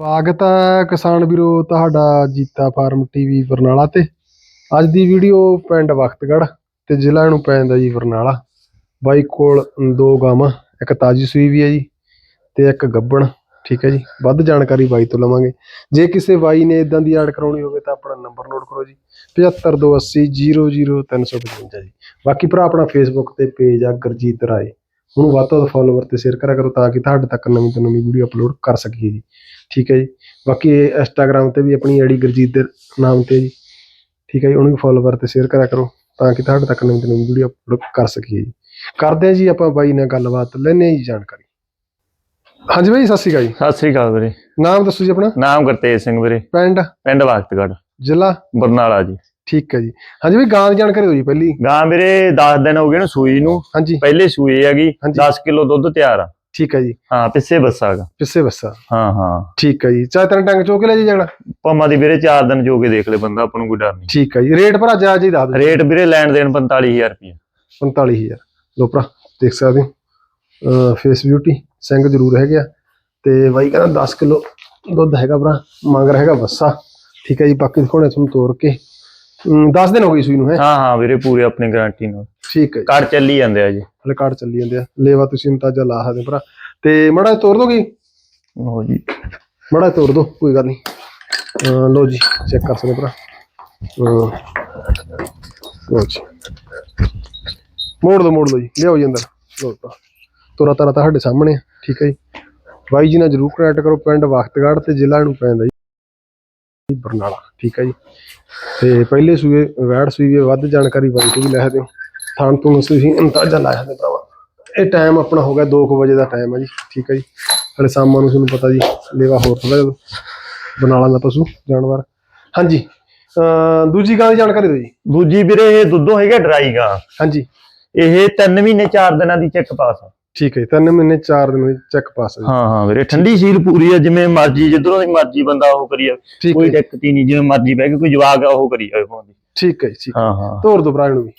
ਸਵਾਗਤ ਹੈ ਕਿਸਾਨ ਵੀਰੋ, ਤੁਹਾਡਾ ਜੀਤਾ ਫਾਰਮ ਟੀਵੀ ਬਰਨਾਲਾ ਤੇ। ਅੱਜ ਦੀ ਵੀਡੀਓ ਪਿੰਡ ਵਖਤਗੜ੍ਹ ਤੇ ਜ਼ਿਲ੍ਹਾ ਨੂੰ ਪੈਂਦਾ ਜੀ ਬਰਨਾਲਾ। ਬਾਈ ਕੋਲ ਦੋ ਗਾਵਾਂ, ਇੱਕ ਤਾਜੀ ਸੂਈ ਵੀ ਹੈ ਜੀ ਤੇ ਇੱਕ ਗੱਬਣ, ਠੀਕ ਹੈ ਜੀ। ਵੱਧ ਜਾਣਕਾਰੀ ਬਾਈ ਤੋਂ ਲਵਾਂਗੇ। ਜੇ ਕਿਸੇ ਬਾਈ ਨੇ ਇਦਾਂ ਦੀ ਐਡ ਕਰਾਉਣੀ ਹੋਵੇ ਤਾਂ ਆਪਣਾ ਨੰਬਰ ਨੋਟ ਕਰੋ ਜੀ। 7528000355 ਜੀ। ਬਾਕੀ ਭਰਾ ਆਪਣਾ ਫੇਸਬੁੱਕ ਤੇ ਪੇਜ ਆ ਗੁਰਜੀਤ ਰਾਏ। ਉਹਨੂੰ ਵੱਧ ਤੋਂ ਵੱਧ ਫੋਲੋਵਰ ਤੇ ਸ਼ੇਅਰ ਕਰਿਆ ਕਰੋ ਤਾਂ ਕਿ ਤੁਹਾਡੇ ਤੱਕ ਨਵੀਂ ਤੋਂ ਨਵੀਂ ਵੀਡੀਓ ਅਪਲੋਡ ਕਰ ਸਕੀਏ ਜੀ। ਠੀਕ ਹੈ ਜੀ। ਬਾਕੀ ਇੰਸਟਾਗ੍ਰam ਤੇ ਵੀ ਆਪਣੀ ਆਈਡੀ ਗੁਰਜੀਤ ਦੇ ਨਾਮ ਤੇ ਜੀ। ਠੀਕ ਹੈ ਜੀ ਉਹਨੂੰ ਵੀ ਫੋਲੋਵਰ ਤੇ ਸ਼ੇਅਰ ਕਰਿਆ ਕਰੋ ਤਾਂ ਕਿ ਤੁਹਾਡੇ ਤੱਕ ਨਵੀਂ ਤੋਂ ਨਵੀਂ ਵੀਡੀਓ ਅਪਲੋਡ ਕਰ ਸਕੀਏ ਜੀ। ਕਰਦੇ ਹਾਂ ਜੀ ਆਪਾਂ ਬਾਈ ਨਾਲ ਗੱਲਬਾਤ ਲੈਣੇ ਜੀ ਜਾਣਕਾਰੀ। ਹਾਂਜੀ ਬਾਈ ਸਤਿ ਸ਼੍ਰੀ ਅਕਾਲ ਜੀ। ਸਤਿ ਸ੍ਰੀ ਅਕਾਲ ਵੀਰੇ। ਨਾਮ ਦੱਸੋ ਜੀ ਆਪਣਾ। ਨਾਮ ਗੁਰਤੇਜ ਸਿੰਘ ਵੀਰੇ। ਪਿੰਡ? ਪਿੰਡ ਵਖਤਗੜ੍ਹ ਜ਼ਿਲ੍ਹਾ? ਬਰਨਾਲਾ ਜੀ। ਠੀਕ ਹੈ ਜੀ। ਹਾਂਜੀ ਬਾਈ ਗਾਂ ਦੀ ਜਾਣਕਾਰੀ ਦਿਓ ਜੀ ਪਹਿਲੀ। ਗਾਂ ਵੀਰੇ 10 ਦਿਨ ਹੋ ਗਏ ਨੇ ਸੂਈ ਨੂੰ। ਹਾਂਜੀ। ਪਹਿਲੇ ਸੂਈ ਹੈਗੀ ਹਾਂਜੀ। 10 ਕਿਲੋ ਦੁੱਧ ਤਿਆਰ ਆ। ਠੀਕ ਹੈ ਜੀ। ਹਾਂ ਪਿੱਛੇ ਬੱਸਾਗਾ ਪਿੱਛੇ ਬੱਸਾ। ਹਾਂ ਹਾਂ। ਠੀਕ ਹੈ ਜੀ। ਚਾਹੇ ਤਨ ਟੰਗ ਚੋਕ ਲੈ ਜੀ ਜਾਣਾ। ਪੰਮਾ ਦੀ ਵੀਰੇ 4 ਦਿਨ ਜੋ ਕੇ ਦੇਖ ਲੈ ਬੰਦਾ ਆਪਾਂ ਨੂੰ ਕੋਈ ਡਰ ਨਹੀਂ। ਠੀਕ ਹੈ ਜੀ। ਰੇਟ ਭਰਾ ਜਾ ਜੀ ਦੱਸ ਰੇਟ ਵੀਰੇ ਲੈਣ ਦੇਣ 45000 ਰੁਪਏ 45000 ਲੋ ਭਰਾ ਦੇਖ ਸਕਦੇ ਹੋ। ਫੇਸ ਬਿਊਟੀ ਸਿੰਘ ਜ਼ਰੂਰ ਹੈਗੇ ਤੇ ਬਾਈ ਕਹਿੰਦਾ 10 ਕਿਲੋ ਦੁੱਧ ਹੈਗਾ ਭਰਾ ਮੰਗ ਹੈਗਾ ਬੱਸਾ। ਠੀਕ ਹੈ ਜੀ ਬਾਕੀ ਦਿਖਾਉਣੇ ਤੁਹਾਨੂੰ ਤੋੜ ਕੇ। 10 ਦਿਨ ਹੋ ਗਈ ਸੂਈ ਨੂੰ ਹੈ? ਹਾਂ ਹਾਂ ਵੀਰੇ ਪੂਰੇ ਆਪਣੀ ਗਾਰੰਟੀ ਨਾਲ। ਠੀਕ ਹੈ ਜੀ। ਘਰ ਚੱਲੀ ਜਾਂਦੇ ਆ ਜੀ। ਹਲੇ ਕਾਰਡ ਚੱਲੀ ਜਾਂਦੇ ਆ। ਲੇਵਾ ਤੁਸੀਂ ਅੰਦਾਜ਼ਾ ਲਾ ਸਕਦੇ ਭਰਾ। ਤੇ ਮੜਾ ਤੋੜ ਦੋਗੇ ਲਓ ਜੀ। ਮੜਾ ਤੋੜ ਦੋ ਕੋਈ ਗੱਲ ਨਹੀਂ। ਅਹ ਲਓ ਜੀ ਚੈੱਕ ਕਰ ਸਕਦੇ ਭਰਾ। ਅਹ ਲਓ ਜੀ। ਮੋੜ ਦੋ ਮੋੜ ਦੋ ਜੀ। ਲਿਆਓ ਜੀ ਅੰਦਰ। ਲਓ ਤਾਂ ਤੋਰਾ ਤਾਰਾ ਤੁਹਾਡੇ ਸਾਹਮਣੇ ਆ। ਠੀਕ ਹੈ ਜੀ। ਬਾਈ ਜੀ ਨਾਲ ਜਰੂਰ ਕਨੈਕਟ ਕਰੋ ਪਿੰਡ ਵਖਤਗੜ੍ਹ ਤੇ ਜ਼ਿਲ੍ਹਾ ਨੂੰ ਪੈਂਦਾ ਜੀ। ਬਰਨਾਲਾ ਠੀਕ ਹੈ ਜੀ। ਤੇ ਪਹਿਲੇ ਸੂਏ ਵੈੜ ਸੂਈ ਵੀ ਵੱਧ ਜਾਣਕਾਰੀ ਬਾਈ ਤੋਂ ਵੀ ਲੈ ਸਕਦੇ ਹੋ। ਥਾਂ ਤੋਂ ਤੁਸੀਂ ਅੰਦਾਜ਼ਾ ਲਾ ਸਕਦੇ ਭਰਾਵਾ। ਇਹ ਟਾਈਮ ਆਪਣਾ ਹੋ ਗਿਆ 2 ਵਜੇ ਦਾ ਟਾਈਮ ਹੈ ਜੀ ਠੀਕ ਹੈ ਜੀ। ਹਲੇ ਸ਼ਾਮਾਂ ਨੂੰ ਤੁਹਾਨੂੰ ਪਤਾ ਜੀ ਲੇਵਾ ਹੋਰ ਥੋੜਾ ਬਰਨਾਲਾ ਦਾ ਪਸ਼ੂ ਜਾਨਵਰ ਹਾਂਜੀ ਦੂਜੀ ਗਾਂ ਦੀ ਜਾਣਕਾਰੀ ਦਿਓ ਜੀ। ਦੂਜੀ ਵੀਰੇ ਇਹ ਦੁੱਧੋਂ ਹੈਗਾ ਡਰਾਈ ਗਾਂ। ਹਾਂਜੀ। ਇਹ 3 ਮਹੀਨੇ 4 ਦਿਨਾਂ ਦੀ ਚੈੱਕ ਪਾਸ ਆ। ਠੀਕ ਹੈ ਤਿੰਨ ਮਹੀਨੇ 4 ਦਿਨ ਦੀ ਚੈੱਕ ਪਾਸ ਹੈ ਹਾਂ ਹਾਂ ਵੀਰੇ ਠੰਡੀ ਸੀਲ ਪੂਰੀ ਆ ਜਿਵੇਂ ਮਰਜ਼ੀ ਜਿੱਧਰੋਂ ਦੀ ਮਰਜ਼ੀ ਬੰਦਾ ਉਹ ਕਰੀ ਜਾਵੇ। ਕੋਈ ਦਿੱਕਤ ਹੀ ਨਹੀਂ ਜਿਵੇਂ ਮਰਜ਼ੀ ਬਹਿ ਕੇ ਕੋਈ ਜਵਾਕ ਆ ਉਹ ਕਰੀ ਜਾਵੇ ਫੋਨ ਦੀ। ਠੀਕ ਹੈ ਠੀਕ ਹਾਂ। ਹਾਂ ਤੋਰ ਦੋ ਭਰਾ ਨੂੰ ਵੀ।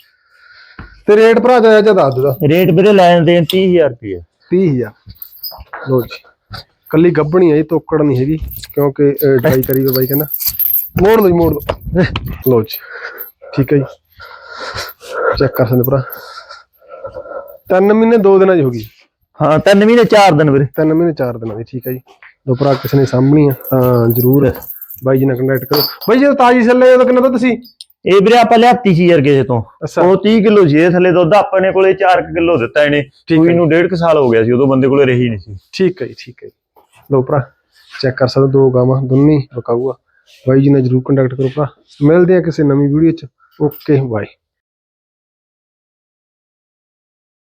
ਤੇ ਰੇਟ ਭਰਾ ਜਾਇਆ ਜਾਂ ਦੱਸ ਦੋ ਰੇਟ ਵੀਰੇ ਲੈਣ ਦੇਣ 30000 ਰੁਪਏ 30000 ਲੋ ਜੀ। ਕੱਲੀ ਗੱਬਣੀ ਹੈ ਤੋਕੜ ਨਹੀਂ ਹੈਗੀ ਕਿਉਂਕਿ ਡਰਾਈ ਕਰੀ ਹੋਈ ਬਾਈ ਕਹਿੰਦਾ। ਮੋੜ ਦੋ ਜੀ ਮੋੜ ਦੋ। ਲੋ ਜੀ। ਠੀਕ ਹੈ ਜੀ। ਚੈੱਕ ਕਰ ਸਕਦੇ ਭਰਾ। ਤਿੰਨ ਮਹੀਨੇ ਦੋ ਦਿਨਾਂ ਦੀ ਹੋ ਗਈ। ਹਾਂ ਤਿੰਨ ਮਹੀਨੇ 4 ਦਿਨ ਵੀਰੇ। ਤਿੰਨ ਮਹੀਨੇ ਚਾਰ ਦਿਨਾਂ ਦੀ ਠੀਕ ਹੈ ਜੀ। ਦੋ ਭਰਾ ਕਿਸੇ ਨੇ ਸਾਂਭਣੀ ਆ ਤਾਂ ਜ਼ਰੂਰ ਬਾਈ ਜੀ ਨਾਲ ਕੰਟੈਕਟ ਕਰੋ। ਬਾਈ ਜਦੋਂ ਤਾਜੀ ਛੱਲੇ ਉਦੋਂ ਕਿੰਨਾ ਦੁੱਧ ਸੀ? ਇਹ ਵੀਰੇ ਆਪਾਂ ਲਿਆਤੀ ਸੀ ਯਾਰ ਕਿਸੇ ਤੋਂ। ਉਹ 30 ਕਿਲੋ ਇਹ ਥੱਲੇ ਦੁੱਧ ਆਪਣੇ ਕੋਲੇ 4 ਕਿਲੋ ਦਿੱਤਾ ਇਹਨੇ। ਕੋਈ ਨੂੰ ਡੇਢ ਕੁ ਸਾਲ ਹੋ ਗਿਆ ਸੀ ਉਦੋਂ ਬੰਦੇ ਕੋਲੇ ਰਹੀ ਨਹੀਂ ਸੀ। ਠੀਕ ਹੈ ਜੀ ਠੀਕ ਹੈ ਜੀ। ਲੋ ਭਰਾ ਚੈੱਕ ਕਰ ਸਕਦੇ ਦੋ ਗਾਵਾਂ ਦੋਨੇ ਬਕਾਊ ਆ ਬਾਈ ਜੀ ਨਾਲ ਜਰੂਰ ਕੰਟੈਕਟ ਕਰੋ ਭਰਾ। ਮਿਲਦੇ ਆ ਕਿਸੇ ਨਵੀਂ ਵੀਡੀਓ ਚ। Okay bye